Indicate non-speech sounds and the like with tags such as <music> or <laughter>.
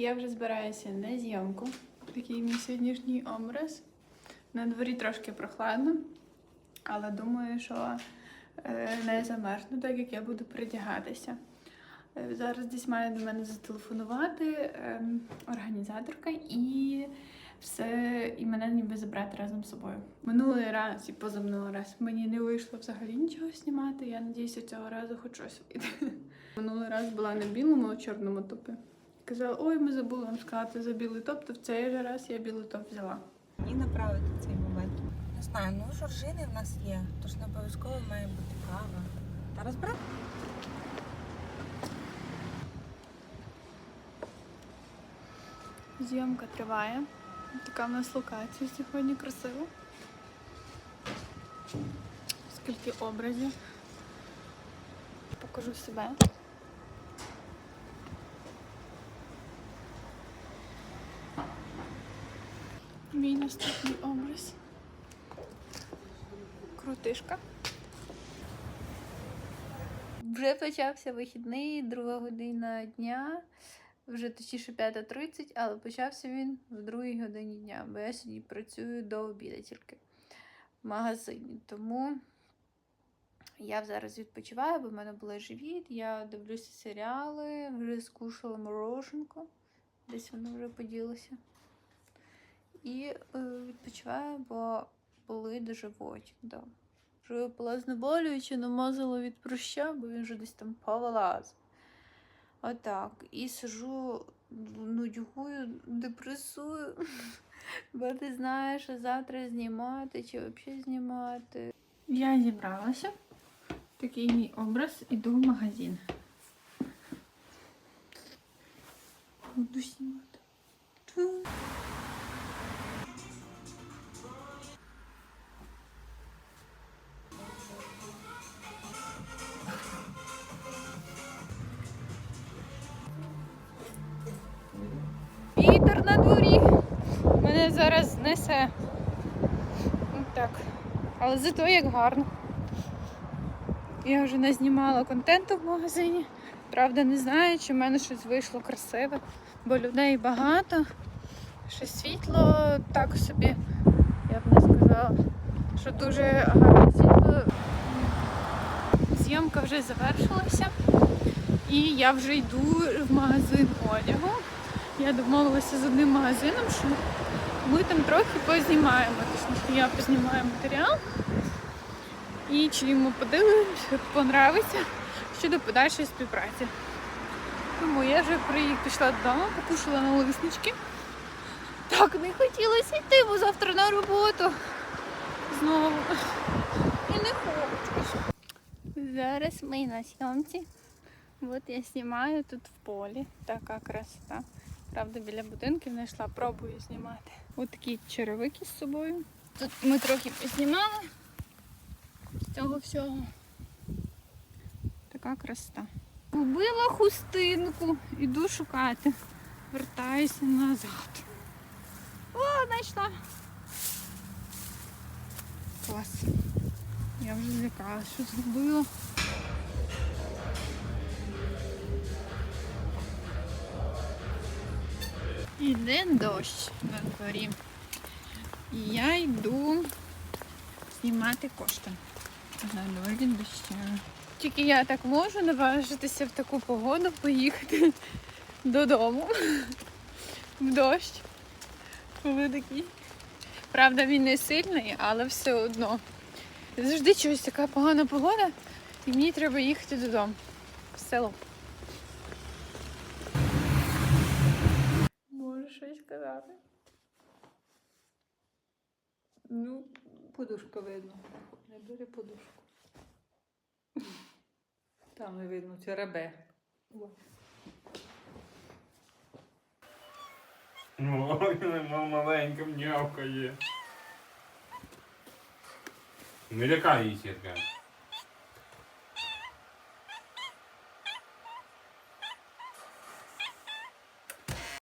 Я вже збираюся на зйомку. Такий мій сьогоднішній образ. На дворі трошки прохладно, але думаю, що е, не замерзну, так як я буду придягатися. Е, Зараз десь має до мене зателефонувати ем, організаторка і все, і мене ніби забрати разом з собою. Минулий раз і позаминулий раз мені не вийшло взагалі нічого знімати. Я надіюся, цього разу хоч щось вийде. <laughs> Минулий раз була на білому, а чорному топі. Казала, ой, ми забули вам сказати за білий топ, то в цей же раз я білий топ взяла. і направити цей момент. Не знаю, ну жоржини в нас є, тож не обов'язково має бути кава. Та розбирати. Зйомка триває. Така в нас локація сьогодні красива. Скільки образів. Покажу себе. Мій наступний образ. Крутишка. Вже почався вихідний, друга година дня, вже точніше 5.30, але почався він в другій годині дня, бо я сьогодні працюю до обіду тільки в магазині. Тому я зараз відпочиваю, бо в мене були живіт, я дивлюся серіали, вже скушала мороженку, десь воно вже поділося. І е, відпочиваю, бо були животик. Да. Вже випила знеболюючи, намазала від пруща, бо він вже десь там повилазив. Отак. І сижу, нудьгую, депресую, <laughs> бо не знаю, що завтра знімати чи взагалі знімати. Я зібралася. Такий мій образ, іду в магазин. Буду знімати. На дворі. Мене зараз знесе. Ну, Так. Але зато як гарно. Я вже назнімала контенту в магазині. Правда, не знаю, чи в мене щось вийшло красиве, бо людей багато. Ще світло так собі. Я б не сказала, що дуже гарне світло. Зйомка вже завершилася. І я вже йду в магазин одягу. Я домовилася з одним магазином, що ми там трохи познімаємо. Точніше, я познімаю матеріал. І чи йому подивимося, понравиться щодо подальшої співпраці. Тому я вже приїх пішла додому, покушала на лиснички. Так не хотілося йти, бо завтра на роботу. Знову. І не хочу. Зараз ми на сьомці. От я знімаю тут в полі. Така красота. Правда, біля будинків знайшла, пробую знімати. Ось такі черевики з собою. Тут ми трохи познімали з цього всього. Така красота. Купила хустинку, іду шукати. Вертаюся назад. О, знайшла. Клас. Я вже злякалася, що зробила. Іде дощ на дворі. І я йду знімати кошти. На дворі доща. Тільки я так можу наважитися в таку погоду поїхати <laughs> додому в дощ. Коли такий. Правда, він не сильний, але все одно. Завжди чогось така погана погода, і мені треба їхати додому. В село. Щось сказати? Ну, подушка видно. Не бери подушку. Там не видно, це ребе. Ой, <laughs> маленька м'явка є. Не лякай її, сітка.